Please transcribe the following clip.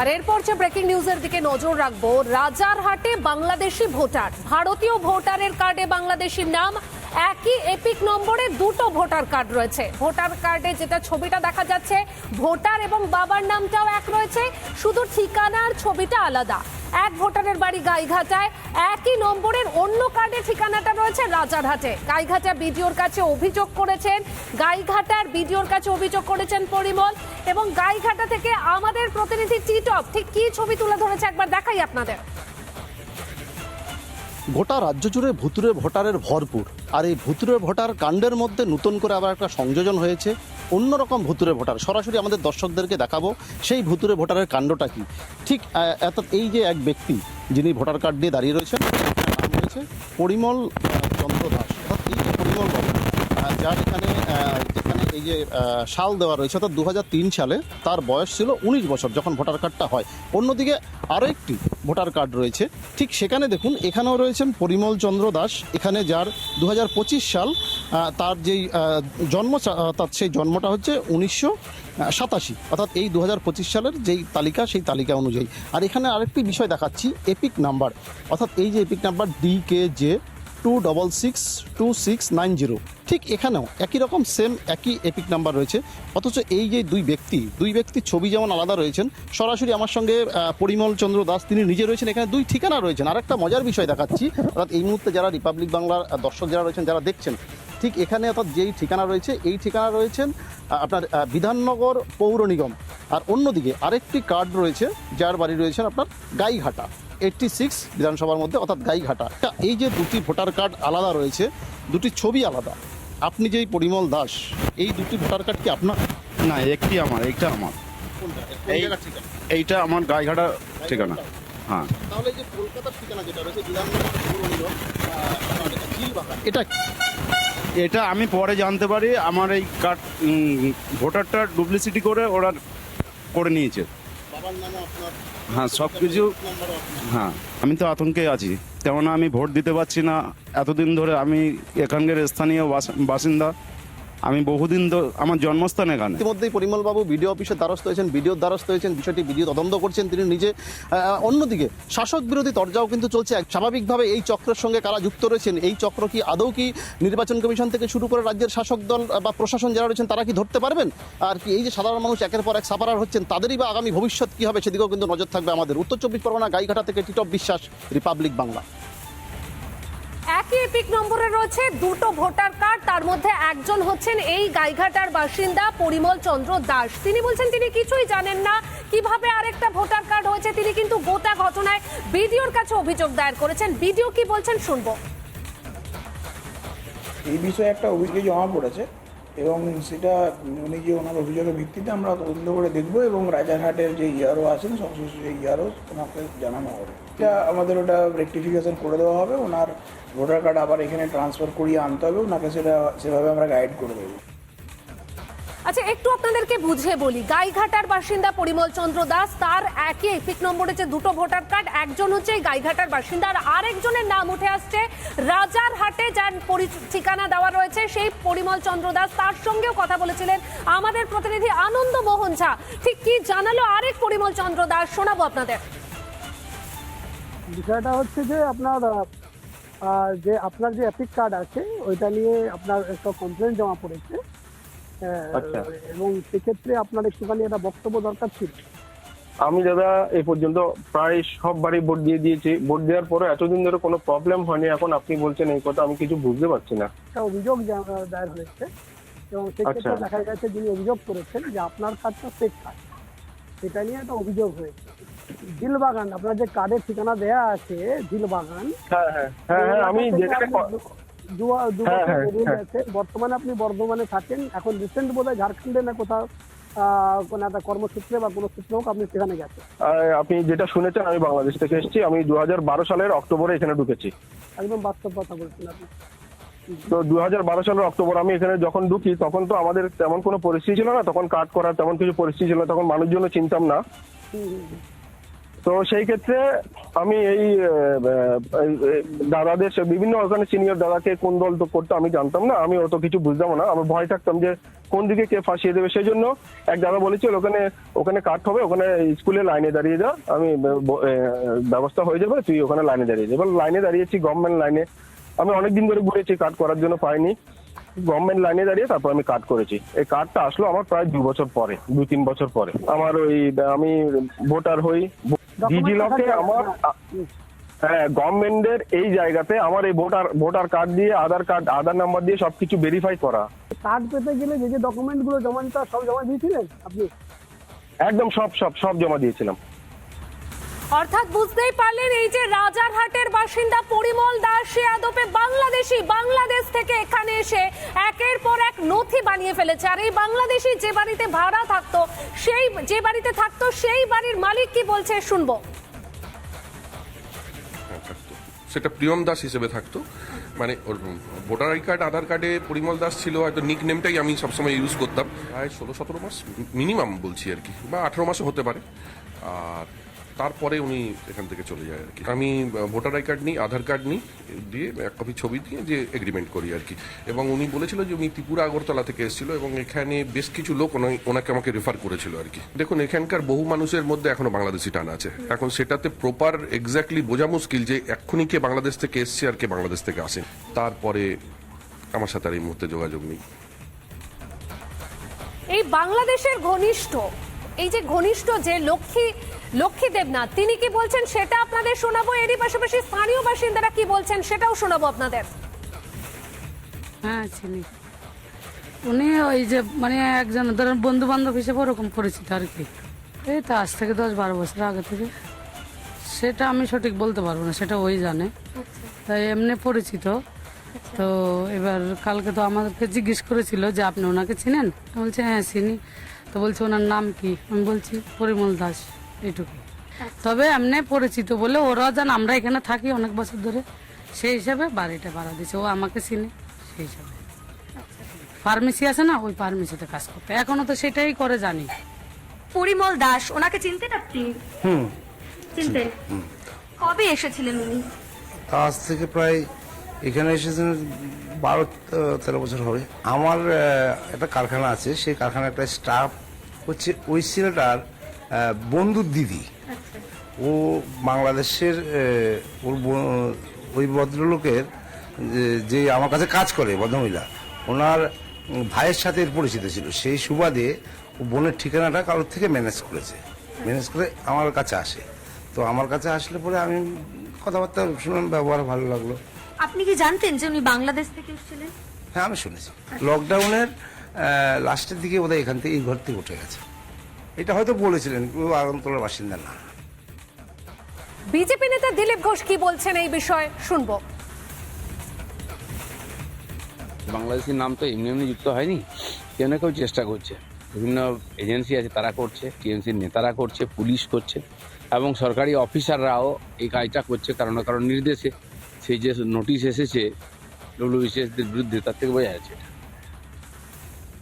আর এরপর যে ব্রেকিং নিউজের দিকে নজর রাখব, রাজারহাটে বাংলাদেশি ভোটার, ভারতীয় ভোটারের কার্ডে বাংলাদেশির নাম, একই এপিক নম্বরে দুটো ভোটার কার্ড রয়েছে। ভোটার কার্ডে যেটা ছবিটা দেখা যাচ্ছে, ভোটার এবং বাবার নামটাও এক রয়েছে, শুধু ঠিকানার ছবিটা আলাদা। এক ভোটারের বাড়ি গাইঘাটায়, একই নম্বরের অন্য কার্ডে ঠিকানাটা রয়েছে রাজারহাটে। গাইঘাটা বিডিওর কাছে অভিযোগ করেছেন, গাইঘাটার বিডিওর কাছে অভিযোগ করেছেন পরিমল, এবং গাইঘাটা থেকে আমাদের প্রতিনিধি টিটপ, ঠিক কি ছবি তুলে ধরেছে একবার দেখাই আপনাদের। গোটা রাজ্য জুড়ে ভুতুরে ভোটারের ভরপুর, আর এই ভুতুরে ভোটার কাণ্ডের মধ্যে নতুন করে আবার একটা সংযোজন হয়েছে। অন্যরকম ভুতুরে ভোটার। সরাসরি আমাদের দর্শকদেরকে দেখাবো সেই ভুতুরে ভোটারের কাণ্ডটা কি। ঠিক অর্থাৎ এই যে এক ব্যক্তি যিনি ভোটার কার্ড দিয়ে দাঁড়িয়ে রয়েছেন রয়েছে পরিমল চন্দ্র দাস। অর্থাৎ এই যে পরিমল যার এখানে এই যে সাল দেওয়া রয়েছে, অর্থাৎ দু হাজার তিন সালে, তার বয়স ছিল উনিশ বছর যখন ভোটার কার্ডটা হয়। অন্যদিকে আরও একটি ভোটার কার্ড রয়েছে। ঠিক সেখানে দেখুন, এখানেও রয়েছেন পরিমল চন্দ্র দাস। এখানে যার দু হাজার পঁচিশ সাল তার যেই জন্ম অর্থাৎ সেই জন্মটা হচ্ছে উনিশশো সাতাশি। অর্থাৎ এই দু হাজার পঁচিশ সালের যেই তালিকা, সেই তালিকা অনুযায়ী। আর এখানে আরেকটি বিষয় দেখাচ্ছি, এপিক নাম্বার। অর্থাৎ এই যে EPIC number D K J two double six two six nine zero ঠিক এখানেও একই রকম সেম একই এপিক নাম্বার রয়েছে। অথচ এই যে দুই ব্যক্তি, দুই ব্যক্তির ছবি যেমন আলাদা রয়েছেন, সরাসরি আমার সঙ্গে পরিমল চন্দ্র দাস তিনি নিজে রয়েছেন, এখানে দুই ঠিকানা রয়েছেন। আর একটা মজার বিষয় দেখাচ্ছি, অর্থাৎ এই মুহূর্তে যারা রিপাবলিক বাংলার দর্শক যারা রয়েছেন, যারা দেখছেন, ঠিক এখানে অর্থাৎ যেই ঠিকানা রয়েছে, এই ঠিকানা রয়েছেন আপনার বিধাননগর পৌর নিগম। আর অন্যদিকে আরেকটি কার্ড রয়েছে, যার বাড়ি রয়েছেন আপনার গাইঘাটা এইটটি সিক্স বিধানসভার মধ্যে অর্থাৎ গাইঘাটা। এই যে দুটি ভোটার কার্ড আলাদা রয়েছে দুটি ছবি আলাদা আপনি যেই পরিমল দাস এই দুটি ভোটার কার্ড কি আপনার? না একটি আমার এইটা আমার। এইটা আমার গাইঘাটা ঠিকানা হ্যাঁ। তাহলে যে কলকাতার ঠিকানা যেটা রয়েছে বিধাননগর পৌর নিগম আহ, আপনার এটা। এটা আমি পরে জানতে পারি আমার এই কার্ড ভোটারটা ডুপ্লিসিটি করে ওরা করে নিয়েছে। হ্যাঁ সব কিছু হ্যাঁ আমি তো আতঙ্কে আছি। কেননা আমি ভোট দিতে পারছি না। এতদিন ধরে আমি এখানকার স্থানীয় বাস- বাসিন্দা। আমি বহুদিন আমার জন্মস্থান এখানে ইতিমধ্যেই পরিমল বাবু বিডিও অফিসের দ্বারস্থ হয়েছেন, বিডিওর দ্বারস্থ হয়েছেন, বিষয়টি বিডিও তদন্ত করছেন, তিনি নিজে অন্যদিকে শাসক বিরোধী তরজাও কিন্তু চলছে। স্বাভাবিকভাবে এই চক্রের সঙ্গে কারা যুক্ত রয়েছেন, এই চক্র কি আদৌ কি নির্বাচন কমিশন থেকে শুরু করে রাজ্যের শাসক দল বা প্রশাসন যারা রয়েছেন, তারা কি ধরতে পারবেন? আর কি এই যে সাধারণ মানুষ একের পর এক সাপারার হচ্ছেন, তাদেরই বা আগামী ভবিষ্যৎ কী হবে, সেদিকেও কিন্তু নজর থাকবে আমাদের। উত্তর চব্বিশ পরগনা, গাইঘাটা থেকে টিটপ বিশ্বাস, রিপাবলিক বাংলা। একই এপিক নম্বরে রয়েছে দুটো ভোটার কার্ড, তার মধ্যে একজন হচ্ছেন এই গাইঘাটার বাসিন্দা পরিমল চন্দ্র দাস। তিনি বলছেন তিনি কিছুই জানেন না, কীভাবে আরেকটা ভোটার কার্ড হয়েছে, তিনি কিন্তু গোটা ঘটনায় বিডিওর কাছে অভিযোগ দায়ের করেছেন। বিডিও কি বলছেন শুনব। এই বিষয়ে একটা অভিযোগ জমা পড়েছে। এবং সেটা উনি যে ওনার অভিযোগের ভিত্তিতে আমরা তদন্ত করে দেখব এবং রাজারহাটের যে ইয়ারও আছেন, সংশ্লিষ্ট যে ইয়ারও ওনাকে জানানো হবে। এটা আমাদের ওটা রেকটিফিকেশন করে দেওয়া হবে। ওনার ভোটার কার্ড আবার এখানে ট্রান্সফার করিয়ে আনতে হবে। ওনাকে সেটা, সেভাবে আমরা গাইড করে দেবো। আচ্ছা একটু আপনাদেরকে বুঝিয়ে বলি। গাইঘাটার বাসিন্দা পরিমল চন্দ্র দাস, তার একই এপিক নম্বরে যে দুটো ভোটার কার্ড। একজন হচ্ছে গাইঘাটার বাসিন্দা, আর আরেকজনের নাম উঠে আসছে রাজার হাটে যার ঠিকানা দেওয়া রয়েছে। সেই পরিমল চন্দ্র দাস, তার সঙ্গেও কথা বলেছিলেন আমাদের প্রতিনিধি আনন্দ মোহন ঝা। ঠিক কি জানালো আরেক পরিমল চন্দ্র দাস? শোনাবো আপনাদের। বিষয়টা হচ্ছে যে আপনার যে আপনার যে অ্যাপিক কার্ড আছে, ওইটা নিয়ে আপনার একটা কমপ্লেন জমা পড়েছে। এবং সেক্ষেত্রে আপনার একটুখানি একটা বক্তব্য দরকার ছিল। আমি দাদা এই পর্যন্ত প্রায় সব বাড়ি ভোট দিয়ে দিয়েছি। ভোট দেওয়ার পরে এতদিন ধরে কোনো প্রবলেম হয়নি। এখন আপনি বলছেন এই কথা আমি কিছু বুঝতে পারছি না। অভিযোগ দায়ের হয়েছে। এবং সেক্ষেত্রে আচ্ছা। দেখা গেছে যিনি অভিযোগ করেছেন যে আপনার কার্ডটা ফেক কার্ড সেটা নিয়ে একটা অভিযোগ হয়েছে। দিলবাগান আপনার যে কার্ডের ঠিকানা দেয়া আছে দিলবাগান হ্যাঁ হ্যাঁ। হ্যাঁ হ্যাঁ আমি যেখানে দু হ্যাঁ, বছর হ্যাঁ, হ্যাঁ। বর্তমানে আপনি বর্ধমানে থাকেন। এখন রিসেন্ট বোধহয় ঝাড়খণ্ডে না কোথাও কোনো একটা কর্মসূত্রে বা কোনো সূত্রে হোক আপনি সেখানে গেছেন? আপনি যেটা শুনেছেন আমি বাংলাদেশ থেকে এসেছি। আমি দু হাজার বারো সালের অক্টোবরে এখানে ঢুকেছি। একদম বাস্তব কথা বলছেন আপনি। তো দুহাজার বারো সালের অক্টোবর আমি এখানে যখন ঢুকি তখন তো আমাদের তেমন কোনো পরিস্থিতি ছিল না। তখন কাট করার তেমন কিছু পরিস্থিতি ছিল না। তখন মানুষজনও চিনতাম না। তো সেই ক্ষেত্রে আমি এই দাদাদের বিভিন্ন ওখানে সিনিয়র দাদাকে কোন দল তো করতো আমি জানতাম না, আমি অত কিছু বুঝতাম না। আমি ভয় থাকতাম যে কোন দিকে কে ফাঁসিয়ে দেবে। সেই জন্য এক দাদা বলেছিল, ওখানে ওখানে কাট হবে, ওখানে স্কুলে লাইনে দাঁড়িয়ে যা, আমি ব্যবস্থা হয়ে যাবে, তুই ওখানে লাইনে দাঁড়িয়ে যা। এবার লাইনে দাঁড়িয়েছি গভর্নমেন্ট লাইনে। আমি অনেকদিন ধরে ঘুরেছি কাট করার জন্য পাইনি। গভর্নমেন্ট লাইনে দাঁড়িয়ে তারপর আমি কাট করেছি। এই কার্ডটা আসলো আমার প্রায় দু বছর পরে দু তিন বছর পরে। আমার ওই, আমি ভোটার হই ডিজি লকে আমার হ্যাঁ গভর্নমেন্টের এই জায়গাতে আমার এই ভোটার ভোটার কার্ড দিয়ে আধার কার্ড আধার নাম্বার দিয়ে সবকিছু ভেরিফাই করা। কার্ড পেতে গেলে যে যে ডকুমেন্টগুলো জমা দিতে সব জমা দিয়েছিলেন আপনি? একদম সব সব সব জমা দিয়েছিলাম। অর্থাৎ বুঝতেই পারলেন এই যে রাজারহাটের বাসিন্দা পরিমল দাস, সে আদপে বাংলাদেশি, বাংলাদেশ থেকে এখানে এসে একের পর এক নথি বানিয়ে ফেলেছে। আর এই বাংলাদেশি যে বাড়িতে ভাড়া থাকতো, সেই, যে বাড়িতে থাকতো, সেই বাড়ির মালিক কি বলছে শুনব। সেটা প্রিয়ম দাস হিসেবে থাকতো। মানে ওর ভোটার আই কার্ড, আধার কার্ডে পরিমল দাস ছিল, হয়তো নিক নেমটাই আমি সবসময় ইউজ করতাম। প্রায় ষোলো সতেরো মাস মিনিমাম বলছি আর কি, বা আঠেরো মাসও হতে পারে। আর তারপরে উনি এখান থেকে চলে যায় আর কি। আমি ভোটার আই কার্ড নিই, আধার কার্ড নিই, দিয়ে এক কপি ছবি দিয়ে যে এগ্রিমেন্ট করি আর কি। এবং উনি বলেছিল যে উনি ত্রিপুরা, আগরতলা থেকে এসেছিল এবং এখানে বেশ কিছু লোক ওনা- ওনাকে আমাকে রেফার করেছিল আর কি। দেখুন, এখানকার বহু মানুষের মধ্যে এখনও বাংলাদেশি টান আছে। এখন সেটাতে প্রপার এক্স্যাক্টলি বোঝা মুশকিল যে এক্ষুনি কে বাংলাদেশ থেকে এসছে আর কে বাংলাদেশ থেকে আসেন। তারপরে আমার সাথে আর এই মুহূর্তে যোগাযোগ নেই। এই বাংলাদেশের ঘনিষ্ঠ, এই যে ঘনিষ্ঠ যে লক্ষ্মী লক্ষ্মী দেবনাথ তিনি কি বলছেন সেটা আপনাদের শোনাবো? এরই পাশাপাশি স্থানীয় বাসিন্দারা কি বলছেন সেটাও শোনাবো আপনাদের। হ্যাঁ চিনি উনি ওই যে মানে একজন ধরেন বন্ধু বান্ধব হিসেবে ওরকম পরিচিত আর কি। এই তো আজ থেকে দশ বারো বছর আগে থেকে। সেটা আমি সঠিক বলতে পারব না, সেটা ওই জানে। তাই এমনি পরিচিত। তো এবার কালকে তো আমাদেরকে জিজ্ঞেস করেছিল যে আপনি ওনাকে চিনেন? বলছে হ্যাঁ চিনি। তো বলছে, ওনার নাম কি? আমি বলছি, পরিমল দাস। এইটুকু তবে এমনি পরিচিত বলে ওরাও জান আমরা এখানে থাকি অনেক বছর ধরে। সেই হিসাবে বাড়িটা ভাড়া দিচ্ছে ও আমাকে চিনে সেই হিসাবে। ফার্মেসি আছে না ওই ফার্মেসিতে কাজ করতে। এখনও তো সেটাই করে জানি। পরিমল দাস ওনাকে চিনতেন আপনি? চিনতেন? কবে এসেছিলেন উনি? আজ থেকে প্রায় এখানে এসেছেন বারো তেরো বছর হবে। আমার একটা কারখানা আছে। সেই কারখানার একটা স্টাফ হচ্ছে ওই ছেলেটার বন্ধুর দিদি। ও বাংলাদেশের ওর ওই ভদ্রলোকের যে- যে আমার কাছে কাজ করে ভদ্রমহিলা ওনার ভাইয়ের সাথে এর পরিচিত ছিল। সেই সুবাদে ও বোনের ঠিকানাটা কারোর থেকে ম্যানেজ করেছে। ম্যানেজ করে আমার কাছে আসে। তো আমার কাছে আসলে পরে আমি কথাবার্তা শুনলাম ব্যবহার ভালো লাগল। আপনি কি জানতেন যে উনি বাংলাদেশ থেকে এসেছিলেন? হ্যাঁ আমি শুনেছি। লকডাউনের লাস্টের দিকে বোধহয় এখান থেকে এই ঘর থেকে উঠে গেছে। এটা হয়তো বলেছিলেন আগরতলার বাসিন্দা না। বিজেপি নেতা দিলীপ ঘোষ কি বলছেন এই বিষয়ে? শুনব। বাংলাদেশের নাম তো এমনি এমনি যুক্ত হয়নি। কেউ না কেউ চেষ্টা করছে? বিভিন্ন এজেন্সি আছে তারা করছে টিএমসির নেতারা করছে পুলিশ করছে এবং সরকারি অফিসাররাও এই কাজটা করছে কারণ না কারণ নির্দেশে। সেই যে নোটিশ এসেছে ডব্লিউবিসিএসদের বিরুদ্ধে তার থেকে বোঝা যাচ্ছে এটা।